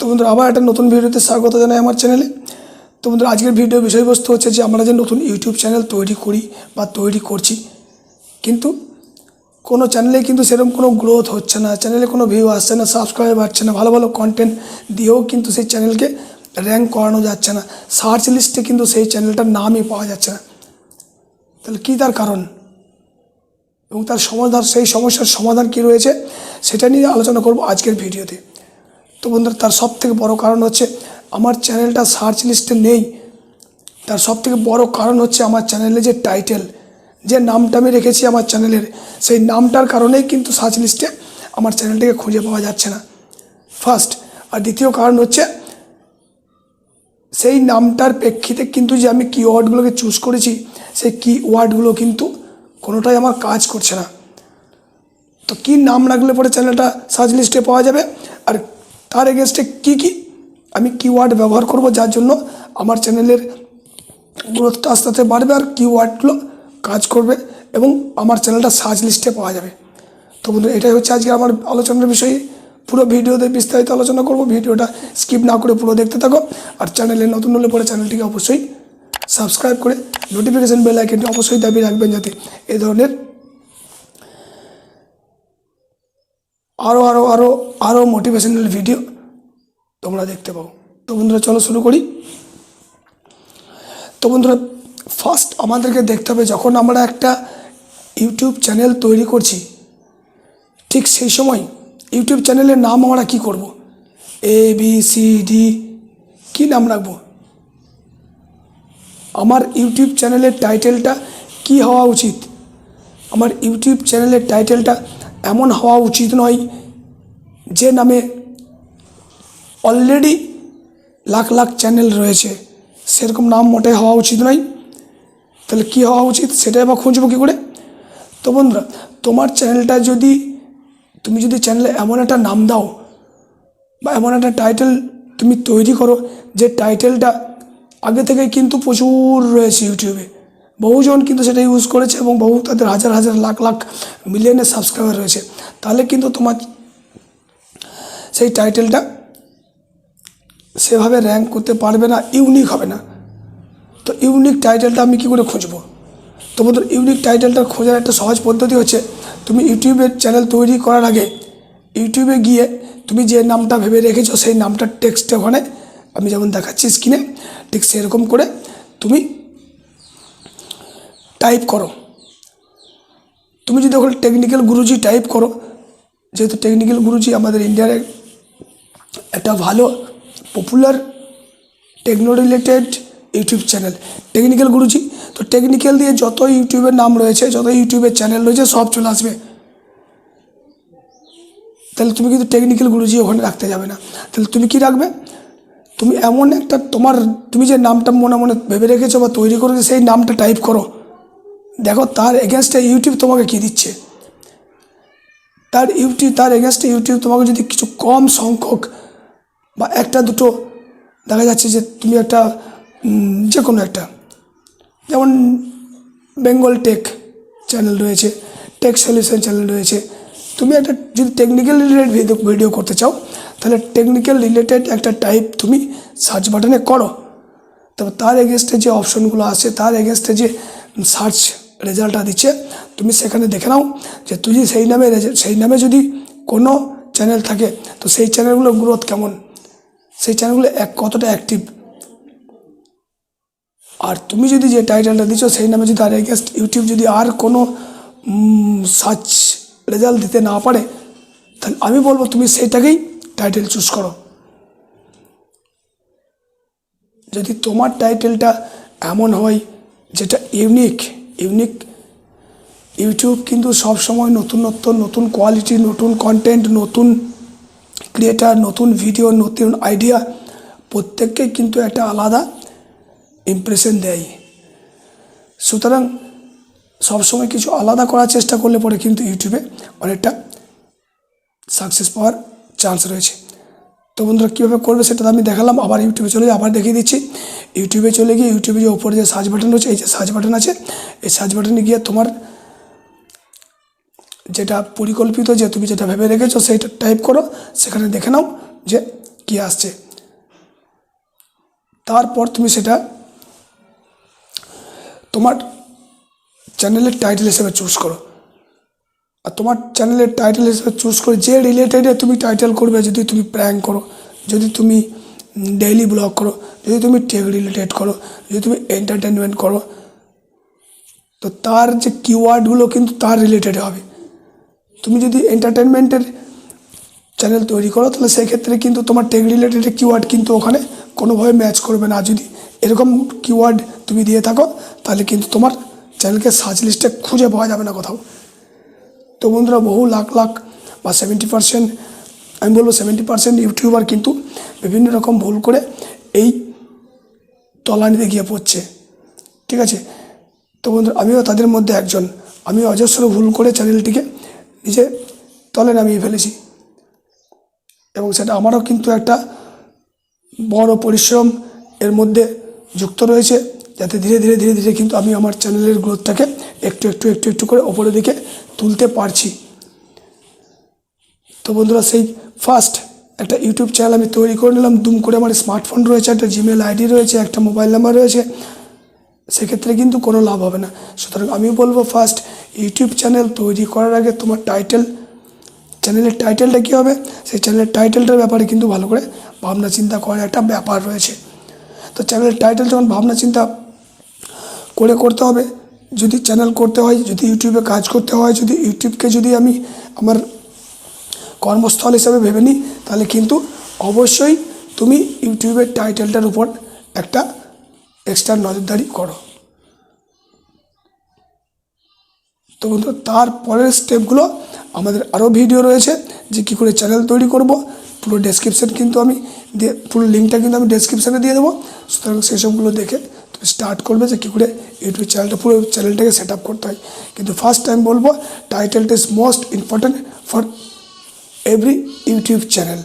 তো বন্ধুরা, আবার একটা নতুন ভিডিওতে স্বাগত জানাই আমার চ্যানেলে তো বন্ধুরা, আজকের ভিডিও বিষয়বস্তু হচ্ছে যে, আমরা যে নতুন ইউটিউব চ্যানেল তৈরি করি বা তৈরি করছি, কিন্তু কোনো চ্যানেলে কিন্তু সেরকম কোনো গ্রোথ হচ্ছে না চ্যানেলে কোনো ভিউ আসছে না সাবস্ক্রাইব বাড়ছে না, ভালো ভালো কন্টেন্ট দিয়েও কিন্তু সেই চ্যানেলকে র্যাঙ্ক করানো যাচ্ছে না। সার্চ লিস্টে কিন্তু সেই চ্যানেলটার নামই পাওয়া যাচ্ছে না। তাহলে কী তার কারণ? এবং তার সমাধান, সেই সমস্যার সমাধান কী রয়েছে, সেটা নিয়ে আলোচনা করব আজকের ভিডিওতে তো বন্ধুরা, তার সব থেকে বড়ো কারণ হচ্ছে আমার চ্যানেলটা সার্চ লিস্টে নেই। তার সব থেকে বড়ো কারণ হচ্ছে আমার চ্যানেলে যে টাইটেল যে নামটা আমি রেখেছি আমার চ্যানেলের, সেই নামটার কারণেই কিন্তু সার্চ লিস্টে আমার চ্যানেলটাকে খুঁজে পাওয়া যাচ্ছে না। ফার্স্ট আর দ্বিতীয় কারণ হচ্ছে সেই নামটার প্রেক্ষিতে কিন্তু যে আমি কিওয়ার্ডগুলোকে চুজ করেছি, সেই কিওয়ার্ডগুলো কিন্তু কোনোটাই আমার কাজ করছে না। তো কী নাম রাখলে পরে চ্যানেলটা সার্চ লিস্টে পাওয়া যাবে? তার এগেনস্টে কী কী? আমি কিওয়ার্ড ব্যবহার করব, যার জন্য আমার চ্যানেলের গ্রোথটা আস্তে আস্তে বাড়বে আর কিওয়ার্ডগুলো কাজ করবে এবং আমার চ্যানেলটা সার্চ লিস্টে পাওয়া যাবে। তো বন্ধু এটাই হচ্ছে আজকে আমার আলোচনার বিষয়। পুরো ভিডিওতে বিস্তারিত আলোচনা করব, ভিডিওটা স্কিপ না করে পুরো দেখতে থাকো। আর চ্যানেলে নতুন হলে পরে চ্যানেলটিকে অবশ্যই সাবস্ক্রাইব করে নোটিফিকেশান বেল আইকনটি অবশ্যই দাবি রাখবেন যাতে এই ধরনের আরও আরও আরও আরও মোটিভেশনাল ভিডিও তোমরা দেখতে পাও। তো বন্ধুরা, চলো শুরু করি। তো বন্ধুরা ফার্স্ট আমাদেরকে দেখতে হবে যখন আমরা একটা ইউটিউব চ্যানেল তৈরি করছি, ঠিক সেই সময় ইউটিউব চ্যানেলের নাম আমরা কি করব? এ বি সি ডি কী নাম রাখব? আমার ইউটিউব চ্যানেলের টাইটেলটা কি হওয়া উচিত? আমার ইউটিউব চ্যানেলের টাইটেলটা এমন হওয়া উচিত নয় যে নামে অলরেডি লাখ লাখ চ্যানেল রয়েছে। সেরকম নাম মোটে হওয়া উচিত নয়। তাহলে কী হওয়া উচিত সেটাই আবার খুঁজবো কী করে? তো বন্ধুরা, তোমার চ্যানেলটা যদি, তুমি যদি চ্যানেলে এমন একটা নাম দাও বা এমন একটা টাইটেল তুমি তৈরি করো, যে টাইটেলটা আগে থেকে কিন্তু প্রচুর রয়েছে ইউটিউবে বহুজন কিন্তু সেটা ইউজ করেছে এবং বহু তাদের হাজার হাজার লাখ লাখ মিলিয়নের সাবস্ক্রাইবার রয়েছে। তাহলে কিন্তু তোমার সেই টাইটেলটা সেভাবে র্যাঙ্ক করতে পারবে না ইউনিক হবে না। তো ইউনিক টাইটেলটা আমি কী করে খুঁজবো? তো বন্ধু ইউনিক টাইটেলটা খোঁজার একটা সহজ পদ্ধতি হচ্ছে, তুমি ইউটিউবের চ্যানেল তৈরি করার আগে ইউটিউবে গিয়ে তুমি যে নামটা ভেবে রেখেছো, সেই নামটার টেক্সট ওখানে আমি যেমন দেখাচ্ছি স্ক্রিনে ঠিক সেরকম করে তুমি টাইপ করো। তুমি যদি ওখানে টেকনিক্যাল গুরুজি টাইপ করো, যেহেতু টেকনিক্যাল গুরুজি আমাদের ইন্ডিয়ার একটা ভালো popular techno related YouTube channel technical Guruji. তো টেকনিক্যাল দিয়ে যত ইউটিউবের নাম রয়েছে যত ইউটিউবের চ্যানেল রয়েছে, সব চলে আসবে। তাহলে তুমি কিন্তু টেকনিক্যাল গুরুজি ওখানে রাখতে যাবে না। তাহলে তুমি কি রাখবে? তুমি এমন একটা তোমার তুমি যে নামটা মনে মনে ভেবে রেখেছো বা তৈরি করেছ, সেই নামটা টাইপ করো। দেখো, তার এগেনস্টে ইউটিউব তোমাকে কী দিচ্ছে? তার ইউটিউব তার এগেনস্টে ইউটিউব তোমাকে যদি কিছু কম সংখ্যক বা একটা, দুটো দেখা যাচ্ছে যে তুমি একটা যে কোনো একটা, যেমন বেঙ্গল টেক চ্যানেল রয়েছে টেক সলিউশন চ্যানেল রয়েছে, তুমি একটা যদি টেকনিক্যাল রিলেটেড ভিডিও ভিডিও করতে চাও, তাহলে টেকনিক্যাল রিলেটেড একটা টাইপ তুমি সার্চ বাটনে করো। তবে তার এগেনস্টে যে অপশনগুলো আছে তার এগেনস্টে যে সার্চ রেজাল্টটা দিচ্ছে, তুমি সেখানে দেখে নাও যে তুই সেই নামে সেই নামে যদি কোনো চ্যানেল থাকে, তো সেই চ্যানেলগুলোর গ্রোথ কেমন? সেই চ্যানেলগুলো এক, কতটা অ্যাক্টিভ আর তুমি যদি যে টাইটেলটা দিচ্ছ, সেই নামে যদি আর এগেনস্ট ইউটিউব যদি আর কোনো সার্চ রেজাল্ট দিতে না পারে, তাহলে আমি বলব তুমি সেইটাকেই টাইটেল চুজ করো। যদি তোমার টাইটেলটা এমন হয় যেটা ইউনিক ইউনিক। ইউটিউব কিন্তু সব সময় নতুনত্ব নতুন কোয়ালিটি নতুন কন্টেন্ট নতুন ক্রিয়েটার নতুন ভিডিও নতুন আইডিয়া প্রত্যেককেই কিন্তু একটা আলাদা ইমপ্রেশন দেয়। সুতরাং সবসময় কিছু আলাদা করার চেষ্টা করলে পরে কিন্তু ইউটিউবে অনেকটা সাকসেস পাওয়ার চান্স রয়েছে। তো বন্ধুরা, কীভাবে করবে সেটা আমি দেখালাম, আবার ইউটিউবে চলে আবার দেখিয়ে দিচ্ছি। ইউটিউবে চলে গিয়ে, ইউটিউবে যে ওপরে যে সার্চ বাটন রয়েছে, এই যে সার্চ বাটন আছে, এই সার্চ বাটনে গিয়ে তোমার যেটা পরিকল্পিত যে তুমি যেটা ভেবে রেখেছো, সেইটা টাইপ করো, সেখানে দেখে নাও যে কী আসছে। তারপর তুমি সেটা তোমার চ্যানেলের টাইটেল হিসেবে চুজ করো। আর তোমার চ্যানেলের টাইটেল হিসেবে চুজ করে যে রিলেটেডে তুমি টাইটেল করবে, যদি তুমি প্র্যাঙ্ক করো, যদি তুমি ডেইলি ব্লগ করো, যদি তুমি টেক রিলেটেড করো, যদি তুমি এন্টারটেনমেন্ট করো, তো তার যে কিওয়ার্ডগুলো কিন্তু তার রিলেটেড হবে। তুমি যদি এন্টারটেনমেন্টের চ্যানেল তৈরি করো, তাহলে সেক্ষেত্রে কিন্তু তোমার টেক রিলেটেড কিওয়ার্ড কিন্তু ওখানে কোনোভাবে ম্যাচ করবে না। যদি এরকম কিওয়ার্ড তুমি দিয়ে থাকো, তাহলে কিন্তু তোমার চ্যানেলকে সার্চ লিস্টে খুঁজে পাওয়া যাবে না কোথাও। তো বন্ধুরা বহু লাখ লাখ বা সেভেন্টি পার্সেন্ট আমি বলব সেভেন্টি পার্সেন্ট ইউটিউবার কিন্তু বিভিন্ন রকম ভুল করে এই তলানিতে গিয়ে পড়ছে। ঠিক আছে? তো বন্ধুরা আমিও তাদের মধ্যে একজন। আমি অজস্র ভুল করে চ্যানেলটিকে নিজে তলে নামিয়ে ফেলেছি। এবং সেটা আমারও কিন্তু একটা বড় পরিশ্রম এর মধ্যে যুক্ত রয়েছে। যাতে ধীরে ধীরে ধীরে ধীরে কিন্তু আমি আমার চ্যানেলের গ্রোথটাকে একটু একটু একটু একটু করে ওপরের দিকে তুলতে পারছি। তো বন্ধুরা, সেই ফার্স্ট একটা ইউটিউব চ্যানেল আমি তৈরি করে নিলাম। দুম করে আমার স্মার্টফোন রয়েছে, একটা জিমেল আইডি রয়েছে, একটা মোবাইল নাম্বার রয়েছে। সেক্ষেত্রে কিন্তু কোনো লাভ হবে না। সুতরাং আমি বলব ফার্স্ট ইউটিউব চ্যানেল তৈরি করার আগে তোমার টাইটেল চ্যানেলের টাইটেলটা কী হবে? সেই চ্যানেলের টাইটেলটার ব্যাপারে কিন্তু ভালো করে ভাবনা চিন্তা করার একটা ব্যাপার রয়েছে। তো চ্যানেলের টাইটেল যখন ভাবনা চিন্তা করে করতে হবে। যদি চ্যানেল করতে হয়, যদি ইউটিউবে কাজ করতে হয়, যদি ইউটিউবকে যদি আমি আমার কর্মস্থল হিসাবে ভেবে নিই, তাহলে কিন্তু অবশ্যই তুমি ইউটিউবের টাইটেলটার উপর একটা এক্সট্রা নজরদারি করো। তো বন্ধু তারপরের স্টেপগুলো আমাদের আরও ভিডিও রয়েছে, যে কী করে চ্যানেল তৈরি করব। পুরো ডেসক্রিপশান কিন্তু আমি দিয়ে, পুরো লিঙ্কটা কিন্তু আমি ডেসক্রিপশানে দিয়ে দেবো। সুতরাং সেসবগুলো দেখে স্টার্ট করবে যে কী করে ইউটিউব চ্যানেলটা পুরো চ্যানেলটাকে সেট আপ করতে হয়। কিন্তু ফার্স্ট টাইম বলব টাইটেলটা is most important for every YouTube channel